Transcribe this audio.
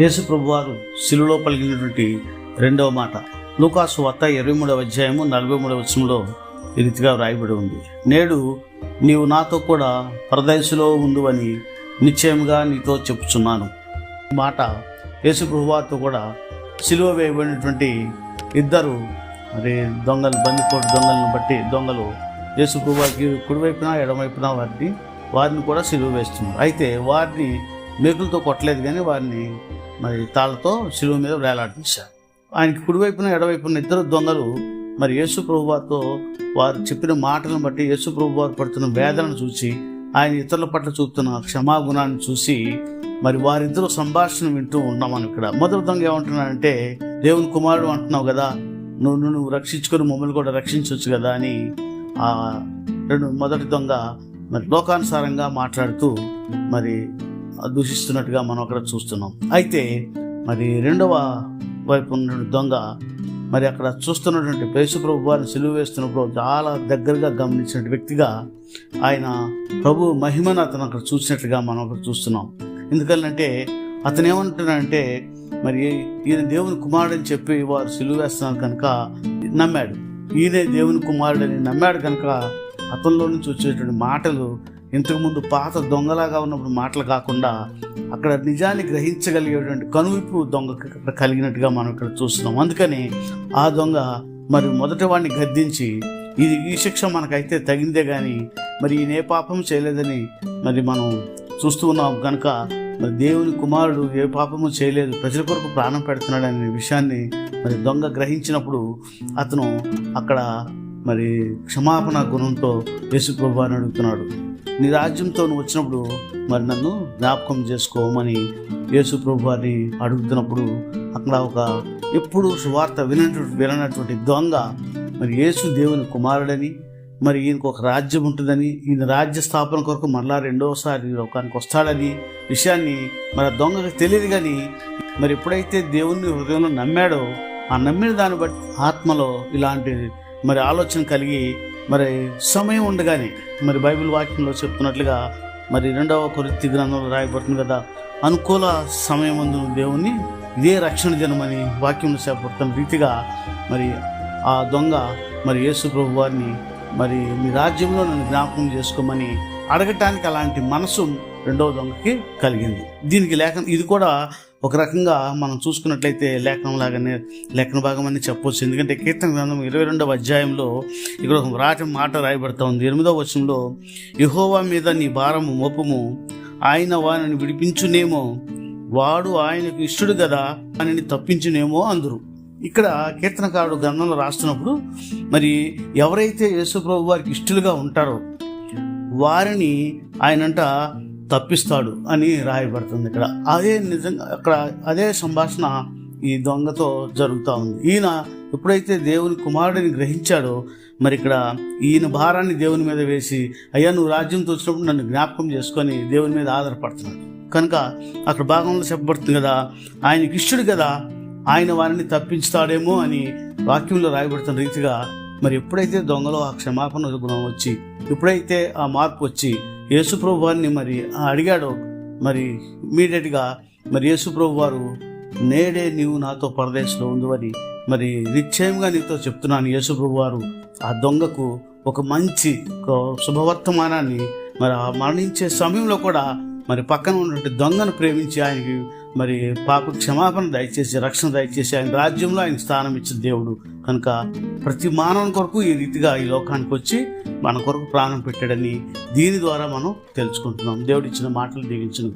యేసు ప్రభువారు శిలువలో పలికినటువంటి రెండవ మాట. లూకాసు వత్త ఇరవై మూడవ అధ్యాయము నలభై మూడవ వచనంలో ఈ రీతిగా వ్రాయబడి ఉంది. నేడు నీవు నాతో కూడా పరదేశంలో ఉండువని నిశ్చయముగా నీతో చెప్పుచున్నాను. ఈ మాట యేసు ప్రభువారితో కూడా సిలువ వేయబడినటువంటి ఇద్దరు మరి దొంగలు బందిపోటు దొంగలను బట్టి దొంగలు యేసు ప్రభువారికి కుడివైపున ఎడమవైపున వారిని వారిని కూడా సిలువ వేస్తున్నారు. అయితే వారిని మేకులతో కొట్టలేదు కానీ వారిని మరి తాళ్ళతో శిలువ మీద వేలాడదీశారు ఆయనకి కుడివైపున ఎడవైపున ఇద్దరు దొంగలు. మరి యేసు ప్రభువారితో వారు చెప్పిన మాటలను బట్టి యేసు ప్రభువారు పడుతున్న వేదనను చూసి ఆయన ఇతరుల పట్ల చూపుతున్న క్షమాగుణాన్ని చూసి మరి వారిద్దరూ సంభాషణ వింటూ ఉన్నాం మనం ఇక్కడ. మొదటి దొంగ ఏమంటున్నాడంటే దేవుని కుమారుడు అంటున్నావు కదా నువ్వు నువ్వు రక్షించుకొని మమ్మల్ని కూడా రక్షించవచ్చు కదా అని ఆ రెండు మొదటి దొంగ మరి లోకానుసారంగా మాట్లాడుతూ మరి దూషిస్తున్నట్టుగా మనం అక్కడ చూస్తున్నాం. అయితే మరి రెండవ వైపు ఉన్నటువంటి దొంగ మరి అక్కడ చూస్తున్నటువంటి యేసు ప్రభు వారిని సిలువ వేస్తున్నప్పుడు చాలా దగ్గరగా గమనించిన వ్యక్తిగా ఆయన ప్రభు మహిమను అతను అక్కడ చూసినట్టుగా మనం అక్కడ చూస్తున్నాం. ఎందుకంటే అతను ఏమంటున్నాడంటే మరి ఈయన దేవుని కుమారుడు అని చెప్పి వారు సిలువ వేస్తున్నారు కనుక నమ్మాడు. ఈయనే దేవుని కుమారుడని నమ్మాడు కనుక అతనిలో నుంచి వచ్చేటువంటి మాటలు ఇంతకుముందు పాత దొంగలాగా ఉన్నప్పుడు మాటలు కాకుండా అక్కడ నిజాన్ని గ్రహించగలిగేటువంటి కనువిప్పు దొంగకి అక్కడ కలిగినట్టుగా మనం ఇక్కడ చూస్తున్నాం. అందుకని ఆ దొంగ మరి మొదటి వాడిని గద్దించి ఇది ఈ శిక్ష మనకైతే తగిందే కానీ మరి ఈయన ఏ పాపం చేయలేదని మరి మనం చూస్తూ ఉన్నాం కనుక మరి దేవుని కుమారుడు ఏ పాపము చేయలేదు ప్రజల కొరకు ప్రాణం పెడుతున్నాడు అనే విషయాన్ని మరి దొంగ గ్రహించినప్పుడు అతను అక్కడ మరి క్షమాపణ గుణంతో యేసు ప్రభు అని అడుగుతున్నాడు. నీ రాజ్యంతో నువ్వు వచ్చినప్పుడు మరి నన్ను జ్ఞాపకం చేసుకోమని యేసు ప్రభు వారిని అడుగుతున్నప్పుడు అక్కడ ఒక ఎప్పుడు సువార్త వినటువంటి వినటువంటి దొంగ మరి యేసు దేవుని కుమారుడని మరి ఈయనకు ఒక రాజ్యం ఉంటుందని ఈయన రాజ్య స్థాపన కొరకు మరలా రెండవసారి లోకానికి వస్తాడని విషయాన్ని మరి దొంగకు తెలియదు కానీ మరి ఎప్పుడైతే దేవుని హృదయంలో నమ్మాడో ఆ నమ్మిన దాన్ని బట్టి ఆత్మలో ఇలాంటి మరి ఆలోచన కలిగి మరి సమయం ఉండగానే మరి బైబిల్ వాక్యంలో చెప్తున్నట్లుగా మరి రెండవ కొరిత్తి గ్రంథంలో రాయబడుతుంది కదా అనుకూల సమయం ముందు దేవుణ్ణి ఇదే రక్షణ జనమని వాక్యంలో చేపడుతున్న రీతిగా మరి ఆ దొంగ మరి యేసు ప్రభు వారిని మరి మీ రాజ్యంలో నన్ను జ్ఞాపకం చేసుకోమని అడగటానికి అలాంటి మనసు రెండవ దొంగకి కలిగింది. దీనికి లేఖ ఇది కూడా ఒక రకంగా మనం చూసుకున్నట్లయితే లేఖనం లాగానే లేఖన భాగం అని చెప్పొచ్చు. ఎందుకంటే కీర్తన గ్రంథం ఇరవై రెండవ అధ్యాయంలో ఇక్కడ ఒక రాజ మాట రాయబడతా ఉంది. ఎనిమిదవ వచనంలో యహోవా మీద నీ భారము మోపము ఆయన వారిని విడిపించునేమో వాడు ఆయనకు ఇష్టడు కదా ఆయనని తప్పించునేమో అందరు. ఇక్కడ కీర్తనకారుడు గ్రంథంలో రాస్తున్నప్పుడు మరి ఎవరైతే యేసుప్రభు వారికి ఇష్టలుగా ఉంటారో వారిని ఆయనంట తప్పిస్తాడు అని రాయబడుతుంది ఇక్కడ. అదే నిజంగా అక్కడ అదే సంభాషణ ఈ దొంగతో జరుగుతూ ఉంది. ఈయన ఎప్పుడైతే దేవుని కుమారుడిని గ్రహించాడో మరి ఇక్కడ ఈయన భారాన్ని దేవుని మీద వేసి అయ్యా నువ్వు రాజ్యంతో వచ్చినప్పుడు నన్ను జ్ఞాపకం చేసుకొని దేవుని మీద ఆధారపడుతున్నాడు. కనుక అక్కడ భాగంలో చెప్పబడుతుంది కదా ఆయనకి ఇష్టడు కదా ఆయన వారిని తప్పించుతాడేమో అని వాక్యంలో రాయబడుతున్న రీతిగా మరి ఎప్పుడైతే దొంగలో ఆ క్షమాపణ గుణం వచ్చి ఎప్పుడైతే ఆ మార్పు వచ్చి యేసుప్రభు వారిని మరి అడిగాడు. మరి ఇమీడియట్గా మరి యేసుప్రభు వారు నేడే నీవు నాతో పరదేశంలో ఉందని మరి నిశ్చయంగా నీతో చెప్తున్నాను. యేసుప్రభు వారు ఆ దొంగకు ఒక మంచి శుభవర్తమానాన్ని మరి ఆ మరణించే సమయంలో కూడా మరి పక్కన ఉన్నటువంటి దొంగను ప్రేమించి ఆయనకి మరి పాప క్షమాపణ దయచేసి రక్షణ దయచేసి ఆయన రాజ్యంలో ఆయన స్థానం ఇచ్చిన దేవుడు. కనుక ప్రతి మానవుని కొరకు ఈ రీతిగా ఈ లోకానికి వచ్చి మన కొరకు ప్రాణం పెట్టాడని దీని ద్వారా మనం తెలుసుకుంటున్నాం. దేవుడు ఇచ్చిన మాటలు దీవించిన